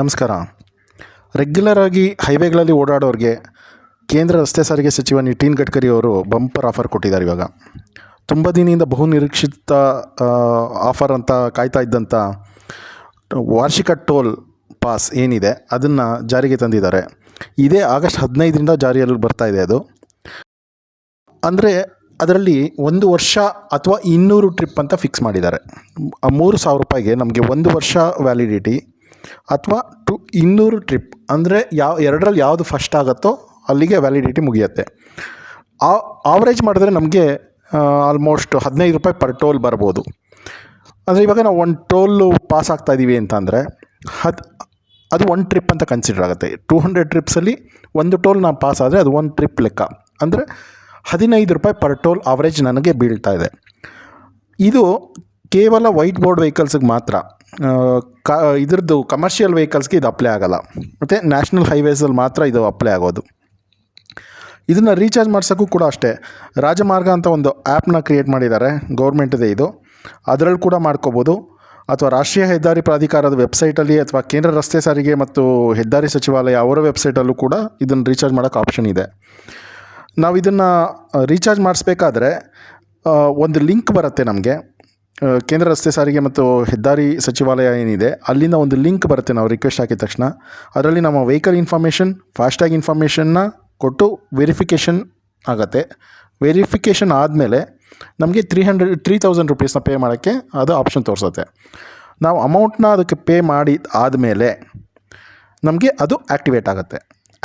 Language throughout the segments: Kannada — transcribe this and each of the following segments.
ನಮಸ್ಕಾರ. ರೆಗ್ಯುಲರ್ ಆಗಿ ಹೈವೇಗಳಲ್ಲಿ ಓಡಾಡೋರಿಗೆ ಕೇಂದ್ರ ರಸ್ತೆ ಸಾರಿಗೆ ಸಚಿವ ನಿತಿನ್ ಗಡ್ಕರಿ ಅವರು ಬಂಪರ್ ಆಫರ್ ಕೊಟ್ಟಿದ್ದಾರೆ ಇವಾಗ. ತುಂಬ ದಿನದಿಂದ ಬಹು ನಿರೀಕ್ಷಿತ ಆಫರ್ ಅಂತ ಕಾಯ್ತಾ ಇದ್ದಂಥ ವಾರ್ಷಿಕ ಟೋಲ್ ಪಾಸ್ ಏನಿದೆ ಅದನ್ನು ಜಾರಿಗೆ ತಂದಿದ್ದಾರೆ. ಇದೇ ಆಗಸ್ಟ್ ಹದಿನೈದರಿಂದ ಜಾರಿಯಲ್ಲಿ ಬರ್ತಾ ಇದೆ ಅದು. ಅಂದರೆ ಅದರಲ್ಲಿ ಒಂದು ವರ್ಷ ಅಥವಾ ಇನ್ನೂರು ಟ್ರಿಪ್ ಅಂತ ಫಿಕ್ಸ್ ಮಾಡಿದ್ದಾರೆ. ಮೂರು ಸಾವಿರ ರೂಪಾಯಿಗೆ ನಮಗೆ ಒಂದು ವರ್ಷ ವ್ಯಾಲಿಡಿಟಿ ಅಥವಾ ಟು ಇನ್ನೂರು ಟ್ರಿಪ್ ಅಂದರೆ ಯಾವ, ಎರಡರಲ್ಲಿ ಯಾವುದು ಫಸ್ಟ್ ಆಗುತ್ತೋ ಅಲ್ಲಿಗೆ ವ್ಯಾಲಿಡಿಟಿ ಮುಗಿಯುತ್ತೆ. ಆ ಆವ್ರೇಜ್ ಮಾಡಿದ್ರೆ ನಮಗೆ ಆಲ್ಮೋಸ್ಟ್ ಹದಿನೈದು ರೂಪಾಯಿ ಪರ್ ಟೋಲ್ ಬರ್ಬೋದು. ಅಂದರೆ ಇವಾಗ ನಾವು ಒಂದು ಟೋಲು ಪಾಸ್ ಆಗ್ತಾ ಇದ್ದೀವಿ ಅಂತಂದರೆ ಹದ್, ಅದು ಒಂದು ಟ್ರಿಪ್ ಅಂತ ಕನ್ಸಿಡರ್ ಆಗುತ್ತೆ. ಟೂ ಹಂಡ್ರೆಡ್ ಟ್ರಿಪ್ಸಲ್ಲಿ ಒಂದು ಟೋಲ್ ನಾವು ಪಾಸ್ ಆದರೆ ಅದು ಒಂದು ಟ್ರಿಪ್ ಲೆಕ್ಕ. ಅಂದರೆ ಹದಿನೈದು ರೂಪಾಯಿ ಪರ್ ಟೋಲ್ ಆವರೇಜ್ ನನಗೆ ಬೀಳ್ತಾ ಇದೆ. ಇದು ಕೇವಲ ವೈಟ್ ಬೋರ್ಡ್ ವೆಹಿಕಲ್ಸ್ಗೆ ಮಾತ್ರ. ಕ, ಇದ್ರದ್ದು ಕಮರ್ಷಿಯಲ್ ವೆಹಿಕಲ್ಸ್ಗೆ ಇದು ಅಪ್ಲೈ ಆಗೋಲ್ಲ. ಮತ್ತು ನ್ಯಾಷನಲ್ ಹೈವೇಸಲ್ಲಿ ಮಾತ್ರ ಇದು ಅಪ್ಲೈ ಆಗೋದು. ಇದನ್ನು ರೀಚಾರ್ಜ್ ಮಾಡ್ಸೋಕ್ಕೂ ಕೂಡ ಅಷ್ಟೇ. ರಾಜಮಾರ್ಗ ಅಂತ ಒಂದು ಆ್ಯಪ್ನ ಕ್ರಿಯೇಟ್ ಮಾಡಿದ್ದಾರೆ ಗೌರ್ಮೆಂಟಿದೆ ಇದು. ಅದರಲ್ಲಿ ಕೂಡ ಮಾಡ್ಕೋಬೋದು. ಅಥವಾ ರಾಷ್ಟ್ರೀಯ ಹೆದ್ದಾರಿ ಪ್ರಾಧಿಕಾರದ ವೆಬ್ಸೈಟಲ್ಲಿ ಅಥವಾ ಕೇಂದ್ರ ರಸ್ತೆ ಸಾರಿಗೆ ಮತ್ತು ಹೆದ್ದಾರಿ ಸಚಿವಾಲಯ ಅವರ ವೆಬ್ಸೈಟಲ್ಲೂ ಕೂಡ ಇದನ್ನು ರೀಚಾರ್ಜ್ ಮಾಡೋಕ್ಕೆ ಆಪ್ಷನ್ ಇದೆ. ನಾವು ಇದನ್ನು ರೀಚಾರ್ಜ್ ಮಾಡಿಸ್ಬೇಕಾದ್ರೆ ಒಂದು ಲಿಂಕ್ ಬರುತ್ತೆ ನಮಗೆ. ಕೇಂದ್ರ ರಸ್ತೆ ಸಾರಿಗೆ ಮತ್ತು ಹೆದ್ದಾರಿ ಸಚಿವಾಲಯ ಏನಿದೆ, ಅಲ್ಲಿಂದ ಒಂದು ಲಿಂಕ್ ಬರುತ್ತೆ ನಾವು ರಿಕ್ವೆಸ್ಟ್ ಹಾಕಿದ ತಕ್ಷಣ. ಅದರಲ್ಲಿ ನಮ್ಮ ವೆಹಿಕಲ್ ಇನ್ಫಾರ್ಮೇಷನ್ ಫಾಸ್ಟ್ಯಾಗ್ ಇನ್ಫಾರ್ಮೇಷನ್ನ ಕೊಟ್ಟು ವೆರಿಫಿಕೇಷನ್ ಆಗುತ್ತೆ. ವೆರಿಫಿಕೇಷನ್ ಆದಮೇಲೆ ನಮಗೆ ತ್ರೀ ಹಂಡ್ರೆಡ್ ತ್ರೀ ತೌಸಂಡ್ ರುಪೀಸ್ನ ಪೇ ಮಾಡೋಕ್ಕೆ ಅದು ಆಪ್ಷನ್ ತೋರಿಸುತ್ತೆ. ನಾವು ಅಮೌಂಟ್ನ ಅದಕ್ಕೆ ಪೇ ಮಾಡಿ ಆದಮೇಲೆ ನಮಗೆ ಅದು ಆ್ಯಕ್ಟಿವೇಟ್ ಆಗುತ್ತೆ.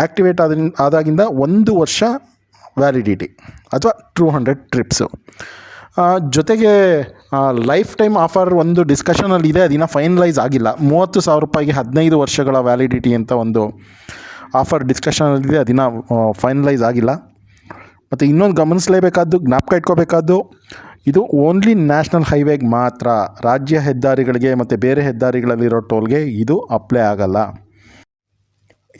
ಆ್ಯಕ್ಟಿವೇಟ್ ಆದ ಆದಾಗಿಂದ ಒಂದು ವರ್ಷ ವ್ಯಾಲಿಡಿಟಿ ಅಥವಾ ಟೂ ಹಂಡ್ರೆಡ್ ಟ್ರಿಪ್ಸು ಜೊತೆಗೆ ಲೈಫ್ ಟೈಮ್ ಆಫರ್ ಒಂದು ಡಿಸ್ಕಷನಲ್ಲಿ ಇದೆ, ಅದನ್ನು ಫೈನಲೈಸ್ ಆಗಿಲ್ಲ. ಮೂವತ್ತು ಸಾವಿರ ರೂಪಾಯಿಗೆ ಹದಿನೈದು ವರ್ಷಗಳ ವ್ಯಾಲಿಡಿಟಿ ಅಂತ ಒಂದು ಆಫರ್ ಡಿಸ್ಕಷನಲ್ಲಿದೆ ಅದಿನ ಫೈನಲೈಸ್ ಆಗಿಲ್ಲ. ಮತ್ತು ಇನ್ನೊಂದು ಗಮನಿಸಲೇಬೇಕಾದ್ದು, ಜ್ಞಾಪಕ ಇಟ್ಕೋಬೇಕಾದ್ದು, ಇದು ಓನ್ಲಿ ನ್ಯಾಷನಲ್ ಹೈವೇಗೆ ಮಾತ್ರ, ರಾಜ್ಯ ಹೆದ್ದಾರಿಗಳಿಗೆ ಮತ್ತು ಬೇರೆ ಹೆದ್ದಾರಿಗಳಲ್ಲಿರೋ ಟೋಲ್ಗೆ ಇದು ಅಪ್ಲೈ ಆಗಲ್ಲ.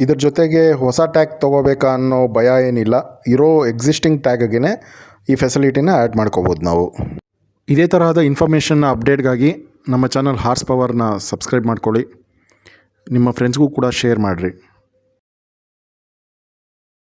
ಇದ್ರ ಜೊತೆಗೆ ಹೊಸ ಟ್ಯಾಗ್ ತೊಗೋಬೇಕಾ ಅನ್ನೋ ಭಯ ಏನಿಲ್ಲ. ಇರೋ ಎಕ್ಸಿಸ್ಟಿಂಗ್ ಟ್ಯಾಗ್ಗೆ ಈ ಫೆಸಿಲಿಟಿನ ಆ್ಯಡ್ ಮಾಡ್ಕೋಬೋದು ನಾವು. ಇದೇ ತರಹದ ಇನ್ಫಾರ್ಮೇಷನ್ನ ಅಪ್ಡೇಟ್ಗಾಗಿ ನಮ್ಮ ಚಾನಲ್ ಹಾರ್ಸ್ ಪವರ್ನ ಸಬ್ಸ್ಕ್ರೈಬ್ ಮಾಡ್ಕೊಳ್ಳಿ. ನಿಮ್ಮ ಫ್ರೆಂಡ್ಸ್ಗೂ ಕೂಡ ಶೇರ್ ಮಾಡಿರಿ.